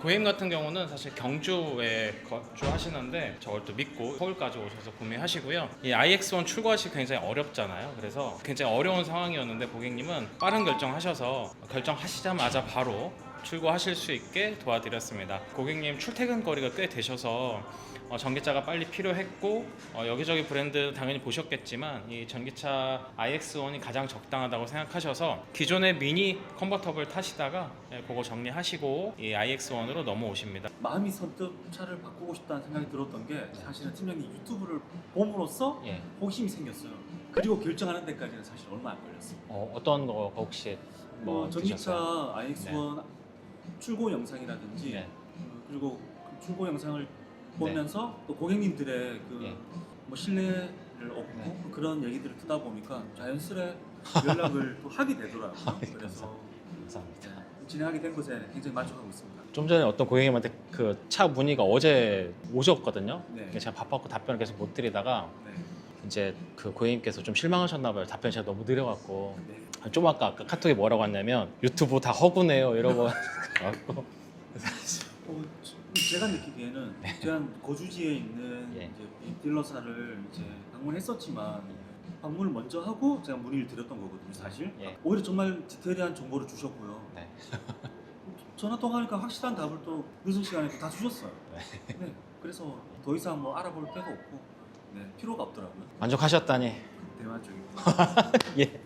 고객님 같은 경우는 사실 경주에 거주하시는데 저걸 또 믿고 서울까지 오셔서 구매하시고요. 이 iX1 출고하시기 굉장히 어렵잖아요. 그래서 굉장히 어려운 상황이었는데 고객님은 빠른 결정하셔서 결정하시자마자 바로 출고하실 수 있게 도와드렸습니다. 고객님 출퇴근 거리가 꽤 되셔서 어, 전기차가 빨리 필요했고 어, 여기저기 브랜드 당연히 보셨겠지만 이 전기차 iX1이 가장 적당하다고 생각하셔서 기존의 미니 컨버터블 타시다가 예, 그거 정리하시고 이 iX1으로 넘어오십니다. 마음이 선뜻 차를 바꾸고 싶다는 생각이 들었던 게 사실은 팀장님 유튜브를 봄으로써 예. 호기심이 생겼어요. 그리고 결정하는 데까지는 사실 얼마 안 걸렸어요. 어, 어떤 거 혹시 뭐뭐 전기차 드셨어요? iX1 출고 영상이라든지 네. 어, 그리고 그 출고 영상을 보면서 또 고객님들의 그 예. 뭐 신뢰를 얻고 네. 그런 얘기들을 듣다 보니까 자연스레 연락을 또 하게 되더라고요. 아, 예, 그래서 감사합니다. 진행하게 된 것에 굉장히 만족하고 있습니다. 좀 전에 어떤 고객님한테 그 차 문의가 어제 오셨거든요. 네. 제가 바빴고 답변을 계속 못 드리다가 네. 이제 그 고객님께서 좀 실망하셨나 봐요. 답변이 제가 너무 느려갖고 네. 좀 아까 아까 카톡에 뭐라고 왔냐면 유튜브 다 허구네요 이러고 갖고 어, 저- 제가 느끼기에는 제가 거주지에 있는 예. 이제 이 딜러사를 이제 방문했었지만 방문을 먼저 하고 제가 문의를 드렸던 거거든요, 사실. 예. 오히려 정말 디테일한 정보를 주셨고요. 네. 전화 통화하니까 확실한 답을 또 늦은 시간에 또다 주셨어요. 네. 네. 그래서 더 이상 뭐 알아볼 필요가 없고 네, 필요가 없더라고요. 만족하셨다니 대만족입니다. 예